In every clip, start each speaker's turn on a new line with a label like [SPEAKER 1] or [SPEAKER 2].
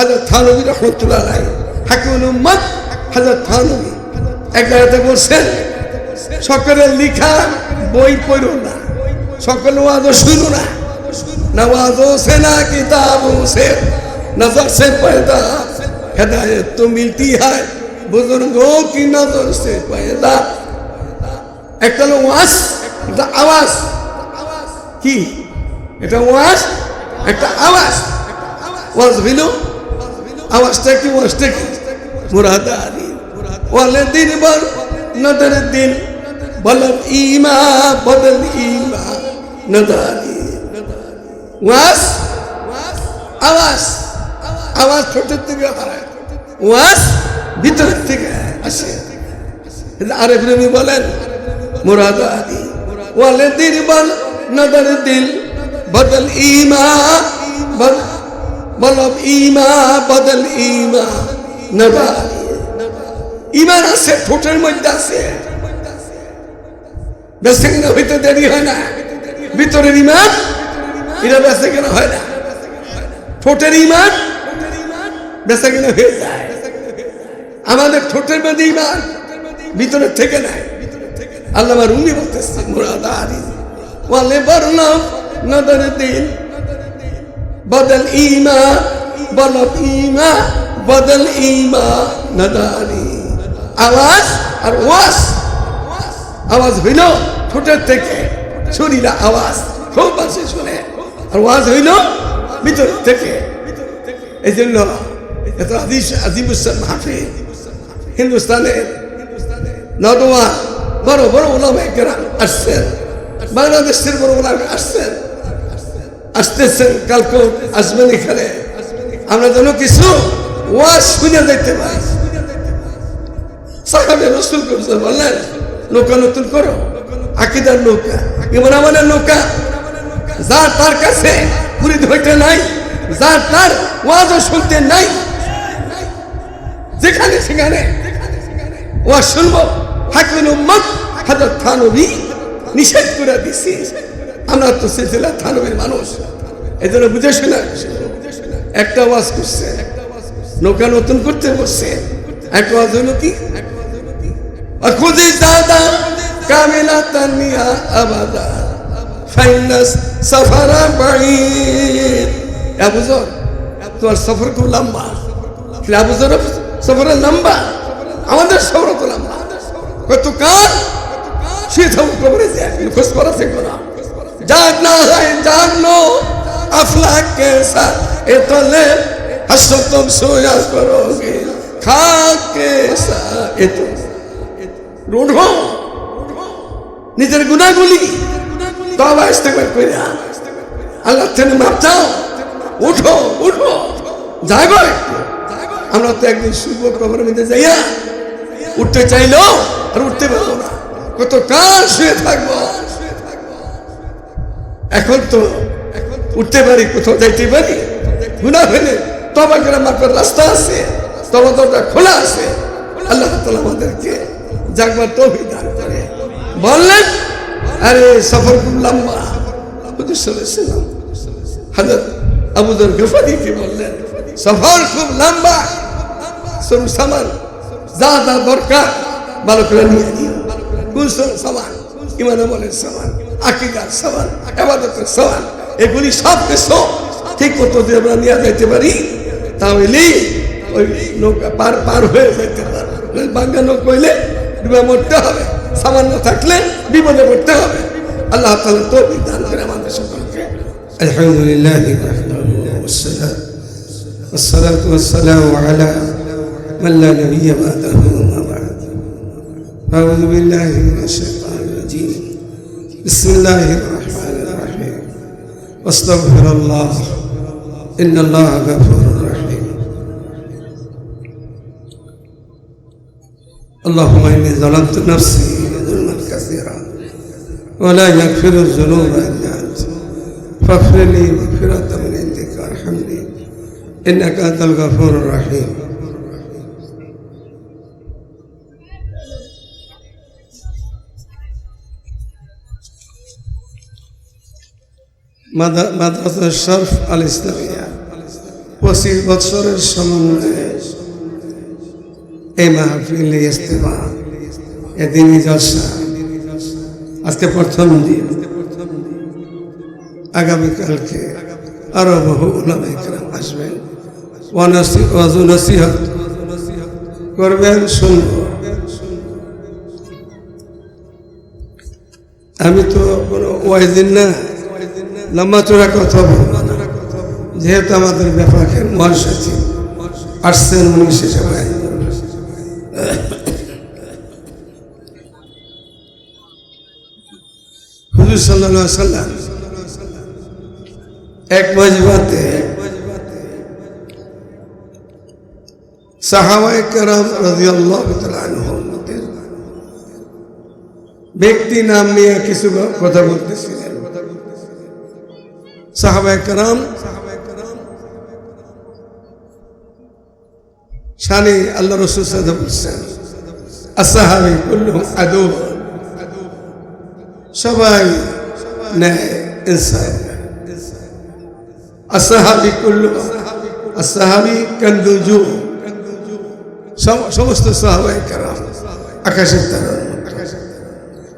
[SPEAKER 1] হাজার থানবী রহমতুল্লাহ রায় হাকিমুল উম্মদ হাজার থানবী এক জায়গাতে বলছেন, সকলে লিখা বই পড়ো না, সকল ওয়াজ শুনো না নওয়াজ সে না কিতাব সে নজর সে পয়দা হেদায়ত তো মিলতি হয় বুজুর্গো কি নজর সে পয়দা একটা হলো ওয়াস একটা আওয়াজ। কি? এটা ওয়াস একটা আওয়াজ। ওয়াজ হইল আওয়াজটা কি ওয়াজটা কি মুরাদারি ওয়ালে দিন বল নদর দিন। বলব ইমা, বদল ইমা নদারি ওয়াজ, আওয়াজ আওয়াজ ছোটের থেকে হয়। ওয়াজ ভিতরের থেকে আসে। আরেফ রবি বলেন মুরাদ আদি ওয়ালে দিল বল নদর দিল। বদল ইমা বল- বলব ইমা, বদল ইমা নদর ইমান আছে, ঠোঁটের মধ্যে আছে। বেশি কিনা হইতে দেরি হয় না। ভিতরের ইমান, এটা বেঁচে কেন হয় না। ঠোঁটের ইমান বেঁচে কেন হয়ে যায়। আমাদের ঠোঁটের মধ্যে ইমান ভিতরে থেকে নাই। আল্লাহ উনি বলতেছে মুরাদারি ওয়ালে বর্ণম নদর দিন বদল ইমা বলব ইমা, বদল ইমা নদারি আওয়াজ আর ওয়াজ। আওয়াজ হইল ঠোঁটের থেকে, শরীরে আওয়াজ। খুব বাসে শুনে। আর ওয়াজ হইল ভিতর থেকে। এই জন্য এত আজিজ আজিবুসান মাহফিল, হিন্দুস্তানের নদওয়া বড় বড় ওলামা কেরাম আসছেন, বাংলাদেশের বড় ওলামা আসছেন। আসতেছেন কালকে আসবেন এখানে। আমরা যেন কিছু ওয়াজ শুনে পারি। সাহাবে রসুল করছে, বললেন, নৌকা নতুন করো, আকিদার নৌকা। ইমান আমাদের নৌকা যার তার কাছে পুরি ধরতে নাই যার তার ওয়াজও শুনতে নাই। যেখানে সেখানে ওয়াজ শুনব, হাকিম উম্মত হাজার থানবী নিষেধ করে দিছি। আমরা তো সিলসিলা থানবের মানুষ। এই জন্য বুঝেছি না একটা ওয়াজ করছে। নৌকা নতুন করতে বসছে। একটা ওয়াজ হইল কি? খুঁজি দাদা কামিলা তানিয়া আবাদা। ফাইনাস সাফারা বাড়ি। তোমার সফর খুব লম্বা। সফরের লম্বা? আমাদের সফর তো লম্বা। কত কাল সে সব খবরে খোঁজ করা সে করা নিজের গুণাগুলি তবা আল্লাহ থেকে মাপ চাও। উঠো উঠো একটু। আমরা তো একদিন শুভ কবরের মধ্যে যাইয়া উঠতে চাইলো আর উঠতে পারব না। কত কাল শুয়ে থাকব। এখন তো উঠতে পারি, কোথাও যাইতে পারি। গুণা হইলে তবা করে মাপের রাস্তা আছে, তবা দরজা খোলা আছে। আল্লাহ তালা আমাদেরকে জাগবার তো দান করে। বললেন, আরে সফর খুব লম্বা। হুজুর সাল্লাল্লাহু হাজরত আবুদর গফারিকে বললেন, সফর খুব লম্বা। সরু সামান, যা যা দরকার ভালো করে নিয়ে দিও কোন সরু সামান, ইমানে বলেন সামান। আকিদার সামান আবাদতের সামান এগুলি সব কিছু ঠিক মতো যদি আমরা নিয়ে যাইতে পারি তাহলে ওই নৌকা পার পার হয়ে যাইতে পারবো বাঙ্গা নৌকা হইলে ডুবে মরতে হবে সামান্য থাকলে বিপদে পড়তে হবে আল্লাহ তালা তো দান করে আমাদের সকলকে
[SPEAKER 2] الحمد لله وحده والسلام والصلاة والسلام على من لا نبي بعده وما بعد أعوذ بالله من الشيطان الرجيم بسم الله الرحمن الرحيم. واستغفر الله. إن الله غفور رحيم. اللهم إني ظلمت نفسي ظلما كثيرا ولا يغفر الذنوب إلا أنت. فاغفر لي مغفرة من عندك وارحمني. إنك أنت الغفور الرحيم. মাদ্রাসা শরফ আল ইসলামিয়া। পঁচিশ বছরের সমন্বয়ে এই মাহফিল ইস্তেমা এদিন আজকে প্রথম দিন। আগামীকালকে আরও বহু আসবেন। করবেন, শুনব। আমি তো কোনো ওয়াইজিন না। লম্বা চোরা কথা না যেহেতু আমাদের ব্যাপারের মহাসচিব আসছেন উনি কেরাম রাদিয়াল্লাহু ব্যক্তি নাম নিয়ে কিছু কথা বলতেছিলেন। সাহাবায়ে কেরাম শানে আল্লাহ রসুল সাদা বলছেন আসাহাবি কুল্লুহুম আদু সবাই ন্যায় ইনসাফ। আসাহাবি কুল্লু আসাহাবি কান্দুজু সমস্ত সাহাবাই কারাম আকাশের তারা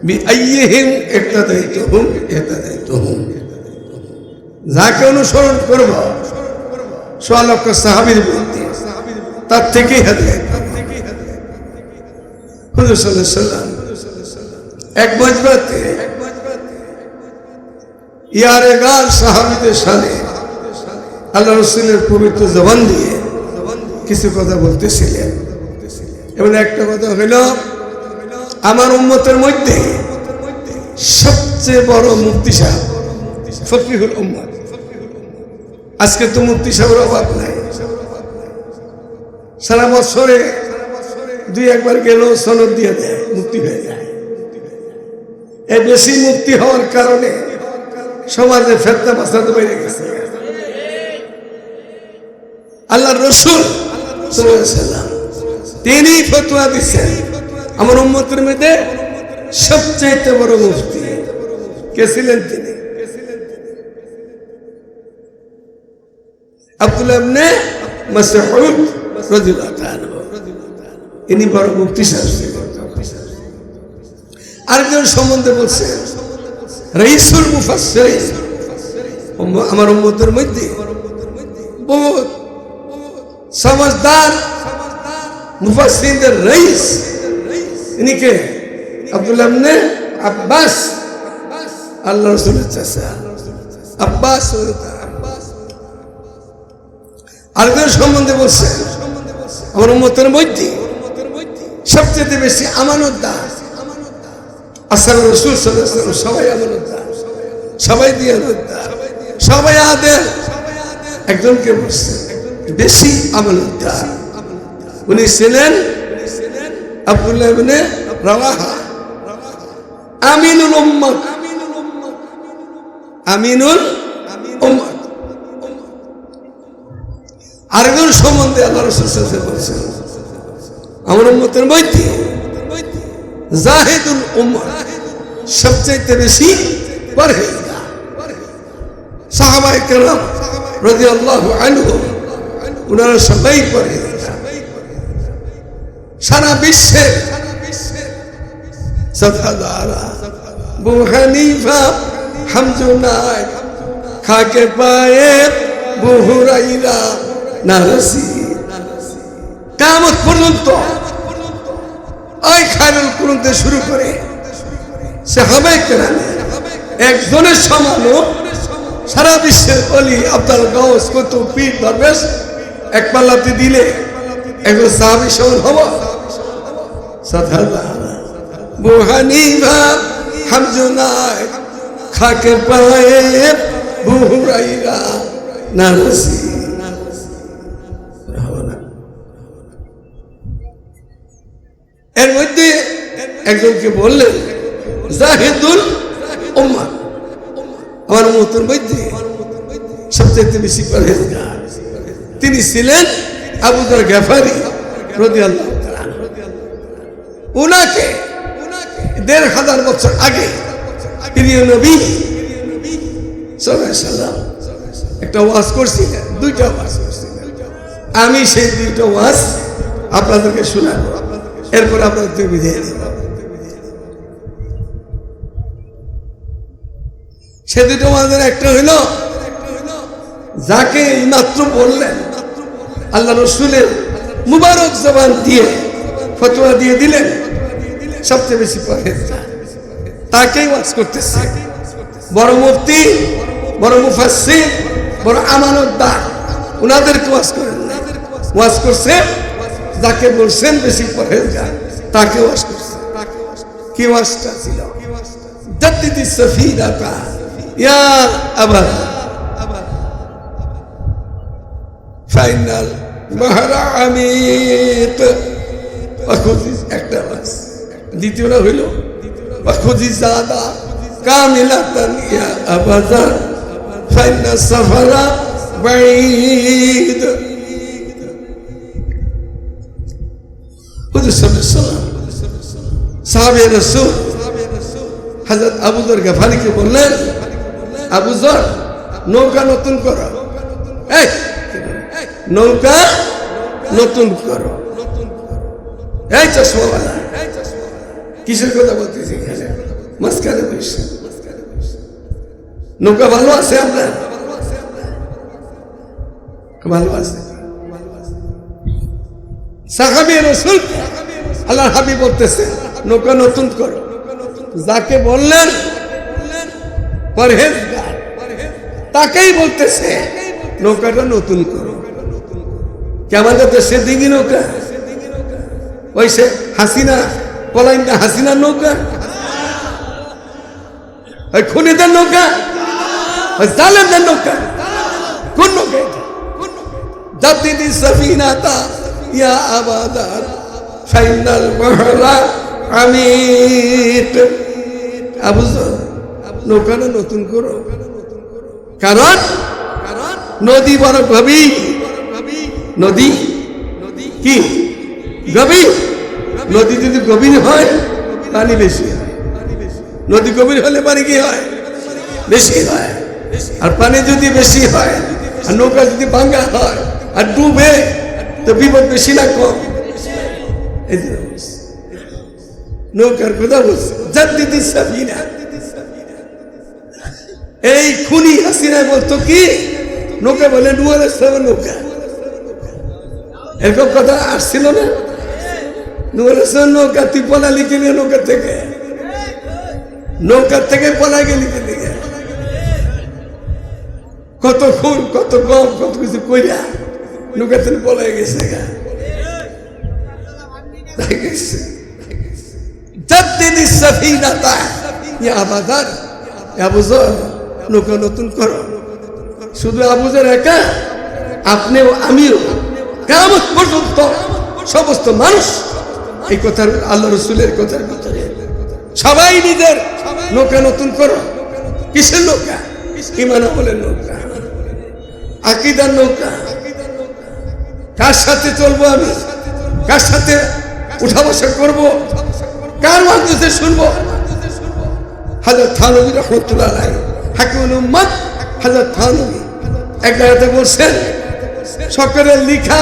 [SPEAKER 2] বিআইয়িহিম ইক্তাদাইতুহুম ইহতাদাইতুহুম। যাকে অনুসরণ করব সোয়ালক্ষ সাহাবীর মধ্যে, তার থেকেই সাল্লাম এক মজবাতে ইয়ারে গাল সাহাবিদের সালে আল্লাহ রসুলের পবিত্র জবান দিয়ে কিছু কথা বলতেছিলেন। এবং একটা কথা হইল, আমার উম্মতের মধ্যে সবচেয়ে বড় মুক্তি সাহেব ফকিহুল উম্মত। আজকে তো মুক্তি সাহেবের অভাব নাই। সারা বছরে দুই একবার গেলেও সনদ দিয়ে দেয়, মুক্তি হয়ে যায়। এই বেশি মুক্তি হওয়ার কারণে সমাজে ফেরতা বাঁচাতে পেরে গেছে। আল্লাহ রসুল তিনি ফতুয়া দিচ্ছেন, আমার উম্মতের মধ্যে সবচাইতে বড় মুফতি। কে ছিলেন তিনি? আব্দুল্লাহ ইবনে মাসউদ রাদিয়াল্লাহু তাআলা ইনি বড় মুফতি আরেকজন সম্বন্ধে বলছেন রইসুল মুফাসসিরিন। আমার উম্মতের মধ্যে বহুত সমঝদার মুফাসসিরদের রইস। ইনি কে? আব্দুল্লাহ ইবনে আব্বাস। আল্লাহ রাসূলের চাচা। আব্বাস আরেকজন সম্বন্ধে বলছেন আমার উম্মতের মধ্যে সবচেয়ে বেশি আমানতদার আসার রসুল সাল্লাল্লাহু সবাই আমানতদার সবাই দিয়ে সবাই আদেল। একজনকে বলছেন বেশি আমানতদার উনি ছিলেন আব্দুল্লাহ রাওয়াহা। আমিনুল উম্মত আমিনুল উম্মত আরেকজন সম্বন্ধে আল্লাহ রসুল আমার উম্মতের মধ্যে জাহিদুল উম্মত সবচাইতে বেশি সারা বিশ্বে সফাদারা বু হানিফা হামজুনাই খাকে পায়ে বহুরাইরা নারসি। কামত পর্যন্ত ওই খায়রুল কুরুনতে শুরু করে সে হবে কেন একজনের সমানও সারা বিশ্বের অলি আব্দাল গাউস কত পীর, দরবেশ, এক পাল্লাতে দিলে একজন সাহাবি সমান হব। বুহানিভা হামজুনাই খাকে পায়ে বহুরাইরা নারসি। এর মধ্যে একজনকে বললেন, জাহিদুল উম্মা আমার মতন মধ্যে সবচেয়ে বেশি পরহেজগার তিনি ছিলেন আবুদার গ্যাফারি রদি আল্লাহ উনাকে দেড় হাজার বছর আগে প্রিয় নবী সাল্লাম একটা ওয়াজ করছিলেন, দুইটা ওয়াজ করছিলেন।
[SPEAKER 1] আমি সেই দুইটা ওয়াজ আপনাদেরকে শোনাবো। এরপর বিদায় দেব সে দুটো ওয়াজের একটা হইল, যাকে এইমাত্র বললেন, আল্লাহ রসুলের মুবারক জবান দিয়ে ফতোয়া দিয়ে দিলেন, সবচেয়ে বেশি পরহেজগার তাকেই ওয়াজ করতেছে। বড় মুফতি, বড় মুফাসসির, বড় আমানত আমানতদার ওনাদেরকে ওয়াজ করেন ওয়াজ করছে যাকে বলছেন বেশি পরহেজগার তাকে ওয়াজ করছে। কি ওয়াজটা ছিল? জাদ্দিদি ইয়া ফাইনাল একটা দ্বিতীয়টা হইল ইয়া আবাদা। ফাইনা সাফারা বাইদ। সাহাবে রাসূল হযরত আবু যর গফারিকে বললেন আবু যর নৌকা নতুন করো। নৌকা নতুন করো। এই চশমাওয়ালা, কিসের কথা বলতেছি এখানে? মাঝখানে বসে। নৌকা ভালো আছে আপনার? ভালো আছে। সাহাবি আল্লাহ হাবি বলতেছে, নৌকা নতুন করো। যাকে বললেন পরহেজগার, তাকেই বলতেছে, নৌকাটা নতুন করো। কি আমাদের দেশে দিঘি নৌকা? ওই সে হাসিনা, পলাইন্দা হাসিনার নৌকা? ওই খুনিদের নৌকা? ওই জালেমদের নৌকা? কোন নৌকা এটা? জাতিদি সফিনাতা ইয়া আবাদার ফাইনাল মহলা আমিত আবু যর, নৌকাটা নতুন করো। কারণ নদী বড় গভীর। নদী কি? গভীর? নদী যদি গভীর হয় পানি বেশি হয়। নদী গভীর হলে পানি কি হয়? বেশি হয়। আর পানি যদি বেশি হয় আর নৌকা যদি ভাঙ্গা হয় আর ডুবে তো বিপদ বেশি না নৌকার কথা বলছে জাদ্দিদি সাবিনা এই খুনি হাসিনা বলতো কি? নৌকা বলে নুয়ার ইসলামের নৌকা। এরকম কথা আসছিল না। নুয়ার ইসলামের নৌকা, তুই পলালি গেলি নৌকা থেকে। নৌকার থেকে পলা গেলি গেলি কত খুন, কত গম, কত কিছু কইরা নৌকা থেকে পলাই গেছে। নৌকা নতুন করো। শুধু আবুজের একা। আপনিও আমিও। কেমন পর্যন্ত সমস্ত মানুষ এই কথার আল্লাহ রসুলের কথার ভিতরে। সবাই নিজের নৌকা নতুন করো। কিসের নৌকা? ইমান আমলের নৌকা। আকিদার নৌকা। কার সাথে চলবো আমি কার সাথে উঠা বসা করবো কার মাধ্যমে শুনবো হাজার থানবী রহমতুল্লাহ আলাই হাকিমুল উম্মদ হাজার থানবী এক জায়গাতে বলছেন সকলের লিখা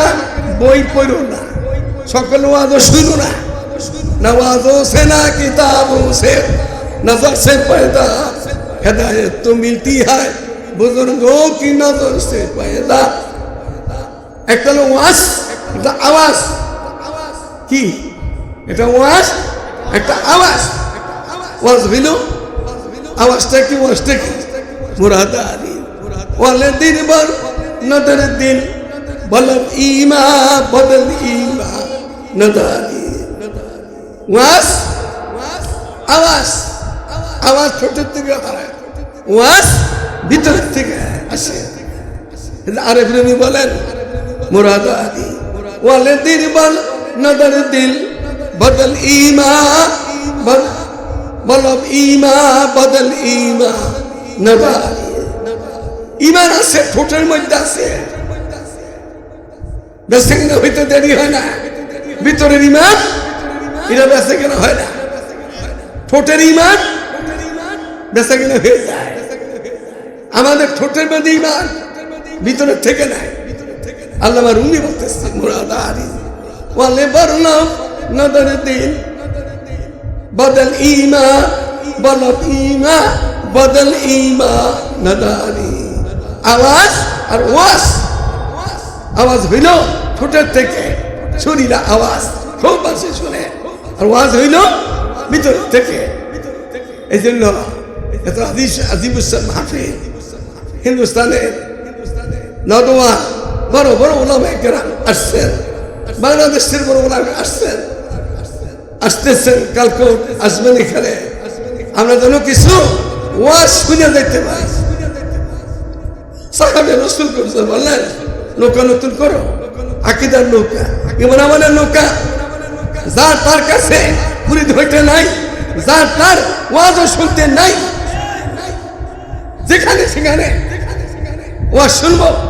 [SPEAKER 1] বই পড়ো না সকল ওয়াজও শুনো না नवाजों से ना किताबों से नजर से पैदा हिदायत तो मिलती है बुजुर्गों की नजर से पैदा একটা হলো একটা আওয়াজ। কি? এটা ওয়াজ একটা আওয়াজ। ওয়াজ হইল আওয়াজটা কি, ওয়াজটা কি? দিন আওয়াজ। আওয়াজ থেকে ওয়াজ ভিতরের থেকে আসে। আরেফ রবি বলেন মুরাদ আদি ওয়ালে বল নদর দিল, বদল ইমা, বল- ইমা, বদল ইমা নদর ইমান আছে, ঠোঁটের মধ্যে আছে। বেসে কিনা হইতে দেরি হয় না। ভিতরের ইমান, এটা বেসে কিনা হয় না। ঠোঁটের ইমান, বেসে কিনা হয়ে যায়। আমাদের ঠোঁটের মধ্যে ইমান, ভিতরে থেকে নাই। আল্লাহ রুমি বলতেছে, মুরাদারি। ওয়ালে বর্ণম নদর দিন বদল ইমা বলব ইমা, বদল ইমা, নদারি। আওয়াজ আর ওয়াস আওয়াজ হইল ঠোঁটের থেকে, শরীরা আওয়াজ। খুব বাসে শুনে। আর ওয়াজ হইল ভিতর থেকে। এই জন্য এত আদিস আজিবুসান মাহফিল হিন্দুস্তানের নদওয়া বড় বড় ওলামা কেরাম আসছেন। বাংলাদেশের বড় ওলামা আসছেন। আসতেছেন কালকে আসবেন এখানে। আমরা যেন কিছু ওয়াজ শুনে দেখতে পাই সাহাবে রসুল করছে বললেন, নৌকা নতুন করো। আকিদার নৌকা। ইমান আমাদের নৌকা। যার তার কাছে পুরী ধরতে নাই, যার তার ওয়াজও শুনতে নাই। যেখানে সেখানে ওয়াজ শুনব।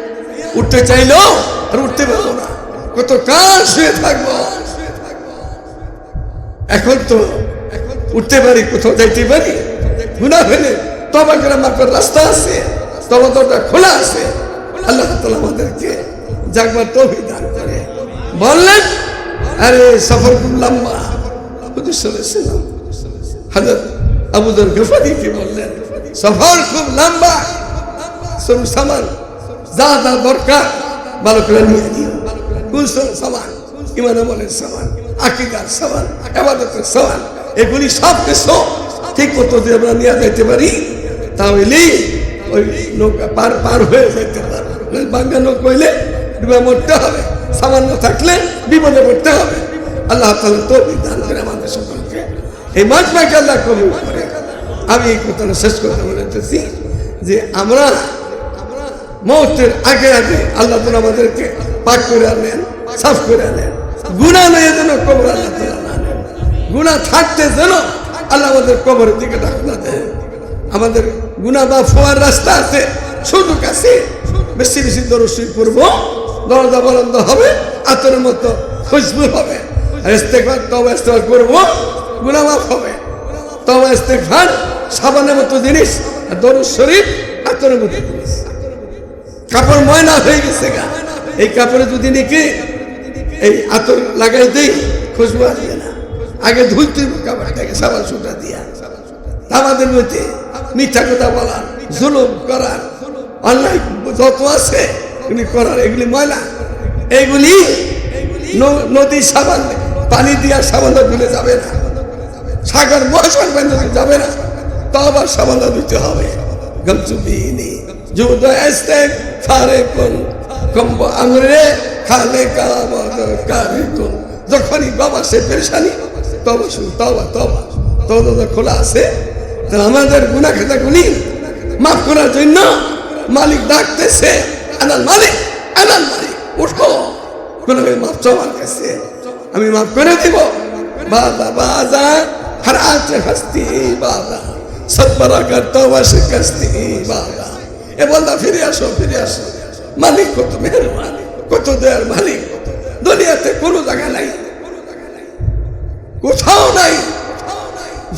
[SPEAKER 1] উঠতে চাইলো, আর উঠতে পারব না। কত কাল শুয়ে থাকব। এখন তো উঠতে পারি, কোথাও যাইতে পারি। গুণা হলে তবা করে মাপের রাস্তা আছে, তবা দরজা খোলা আছে। আল্লাহ তালা আমাদেরকে জাগবার তৌফিক দান করে। বললেন, আরে সফর খুব লম্বা হুজুর সাল্লাল্লাহু হাজর আবুদর গফারিকে বললেন, সফর খুব লম্বা। সরু সামান। যা যা দরকার ভালো করে নিয়ে দিও সরু সামান ইমান আমলের সামান আকিদার সামান আবাদতের সামান এগুলি সব কিছু ঠিক মতো যদি আমরা নিয়ে যাইতে পারি তাহলে ওই নৌকা পার পার হয়ে যেতে পারব বাঙ্গা নৌকা হইলে ডুবে মরতে হবে, সামান্য থাকলে বিপদে পড়তে হবে। আল্লাহ তালা তো বিধান করে আমাদের সকলকে এই আল্লাহ কবুল করে। আমি এই কথাটা শেষ করতে বলেছি যে আমরা মৌতের আগে আগে আল্লাহ তালা আমাদেরকে পাক করে আনেন, সাফ করে আনেন। গুণা নেই যেন কবর আল্লাহ গুণা থাকতে যেন আল্লাহ আমাদের কবরের দিকে ডাক না দেয় আমাদের গুণা বা ফোয়ার রাস্তা আছে সুযোগ আছে। বেশি বেশি দরসই করব দরজা বলন্দ হবে, আতরের মতো খুশবু হবে। ইস্তেকবার তবে ইস্তেকবার করব গুণা মাফ হবে। তবে ইস্তেকবার সাবানের মতো জিনিস, আর দরুদ শরীফ আতরের মতো জিনিস। কাপড় ময়লা হয়ে গেছে গা। এই কাপড়ে যদি নাকি, এই আতর লাগাই দেই, খুশবু আসবে না। আগে ধুইতে কাপড়টাকে সাবান সুটা দিয়া। আমাদের মধ্যে মিথ্যা কথা বলা জুলুম করার, অন্যায় যত আছে, এগুলি করার, এগুলি ময়লা। এইগুলি নদী সাবান, পানি দিয়া সাবান ধুলে যাবে না। সাগর মহাসাগর যাবে না। তা আবার সাবান দিতে হবে। গমচুবিনি জুদ আমাদের গুনা খেতে গুলি মাফ করার জন্য মালিক ডাকতেছে, আনাল মালিক আনাল মালিক, উঠো। কোনো মাফ চমার কাছে আমি মাফ করে দিব। বাবা বাজা হার আছে হাসতি, বাদা। সৎপরা কর্তব্য শিকাস্তি বাবা এ বলদা, ফিরে আসো ফিরে আসো। মালিক কত মেহরবান, কত দয়ার মালিক। দুনিয়াতে কোনো জায়গা নাই, কোথাও নাই।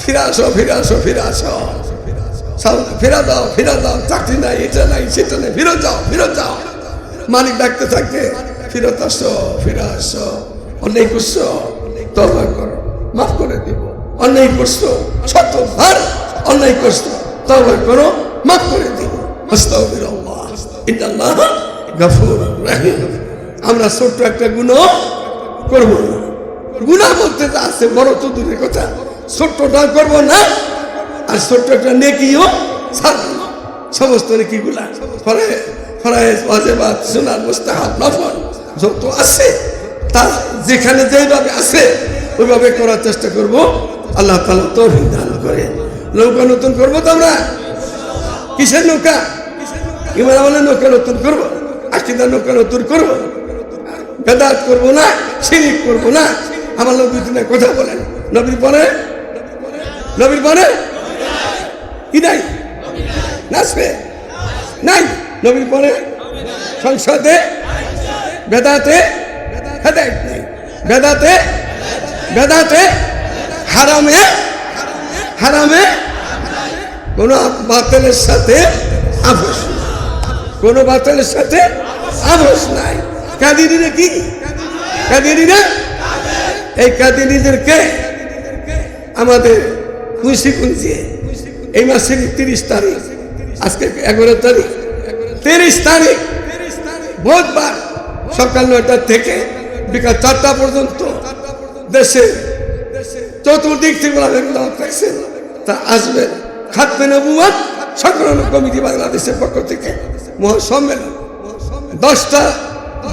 [SPEAKER 1] ফিরে আসো ফিরে আসো ফিরে আসো। ফিরে দাও ফিরে দাও, চাকরি নাই, এটা নাই, সেটা নাই। ফিরে যাও ফিরে যাও। মালিক ডাকতে থাকে ফিরত আসো, ফিরে আসো। অন্যায় করছ তবা করো, মাফ করে দিব। অন্যায় করছ শতবার অন্যায় করছ তবা করো, মাফ করে দিব আমরা ছোট্ট একটা গুণ করব না। গুণা বলতে আছে, বড় তো দূরের কথা। ছোট্টটা করব না, আর ছোট্ট একটা নেকিও সমস্ত মুস্তাহাব, নফল যত আছে, তা যেখানে ওইভাবে করার চেষ্টা করব। আল্লাহ তালা তৌফিক দান করে নৌকা নতুন করব তো আমরা? কিসের নৌকা? ইমান আমলের নৌকা নতুন করব আকিদার নৌকা নতুন করব। বেদাত করব না, শিরিক করব না। আমার নবী দিনে কথা বলেন। নবীর পরে? নবীর পরে? কি নাই? নাচবে? নাই। নবীর পরে? সংসদে? বেদাতে? বেদাতে? বেদাতে? হারামে? হারামে? কোন বাতিলের সাথে নাই। কোন বাতিলের সাথে আপোষ নাই। কাদিনীরা কি? কাদিনীরা এই কাদিনীদেরকে আমাদের কুঞ্চিয়ে এই মাসের তিরিশ তারিখ, আজকে এগারো তারিখ, তিরিশ তারিখ, বুধবার সকাল নয়টা থেকে বিকাল চারটা পর্যন্ত দেশে চতুর্দিক থেকে তা আসবেন। খাতমে নবুয়াত সংগ্রহণ কমিটি বাংলাদেশের পক্ষ থেকে। মহাসম্মেলন। দশটা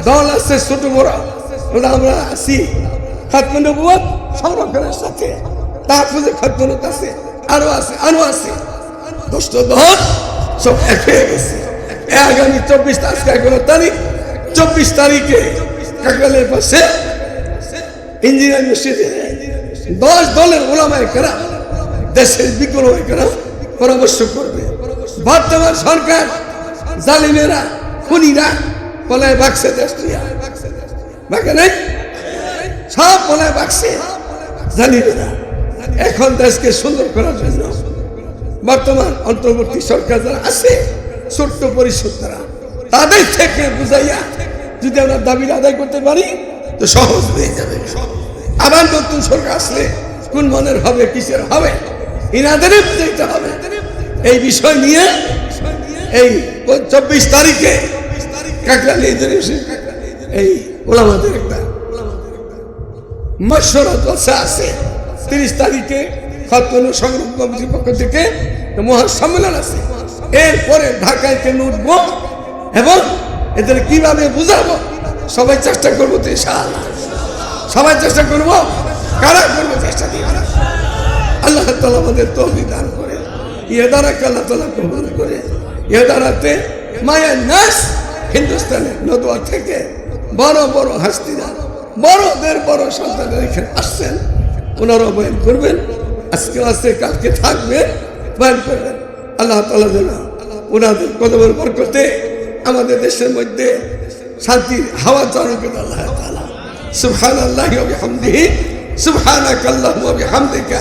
[SPEAKER 1] দল আছে ছোট বড় আমরা আছি। খাতমে নবুয়াত সংরক্ষণের সাথে। তাহফুজে খাতমনত আছে, আরও আছে আরও আছে। দশটা দল সব এক হয়ে গেছে। আগামী চব্বিশ আজকে এগারো তারিখ? চব্বিশ তারিখে কাকরালের পাশে ইঞ্জিনিয়ার মসজিদে। দশ দলের ওলামায় কেরা দেশের বিজ্ঞ ওলামায় কেরা পরামর্শ করবে। বর্তমান সরকার জালিমেরা, খুনিরা, পলায় বাক্সে দেশ বাকে নাই? সব পলায় বাক্সে জালিমেরা। এখন দেশকে সুন্দর করার জন্য বর্তমান অন্তর্বর্তী সরকার যারা আছে, ছোট্ট পরিষদ তারা, তাদের থেকে বুঝাইয়া যদি আমরা দাবি আদায় করতে পারি, তো সহজ হয়ে যাবে। আবার নতুন সরকার আসলে কোন মনের হবে, কিসের হবে? ইনাদের বুঝাইতে হবে। এই বিষয় নিয়ে এই চব্বিশ তারিখে কাকরালি এই ওলামাদের একটা মশরা আছে। তিরিশ তারিখে খতন সংগ্রহ কমিটির পক্ষ থেকে মহাসম্মেলন আছে। এরপরে ঢাকায় কেন উঠবো এবং এদের কীভাবে বুঝাবো সবাই চেষ্টা করব তো সবাই চেষ্টা করব, কারা করব চেষ্টা দিয়ে? আল্লাহ তালা আমাদের তহবি দান করে। ইয়ে দ্বারা আল্লাহ তালা কবুল করে। ইয়ে দ্বারাতে মায়ের নাস হিন্দুস্তানের নদুয়া থেকে বড় বড় হাস্তিরা, বড়দের বড় সন্তানের এখানে আসছেন। ওনারা বয়ান করবেন। আজকে আসছে কালকে থাকবেন বয়ান করবেন। আল্লাহ তালা যেন ওনাদের কদমের বর করতে আমাদের দেশের মধ্যে শান্তির হাওয়া চালু করে আল্লাহ তালা সুবহান আল্লাহ বিহামদিহি। সুবহানাক আল্লাহুম্মা বিহামদিকা।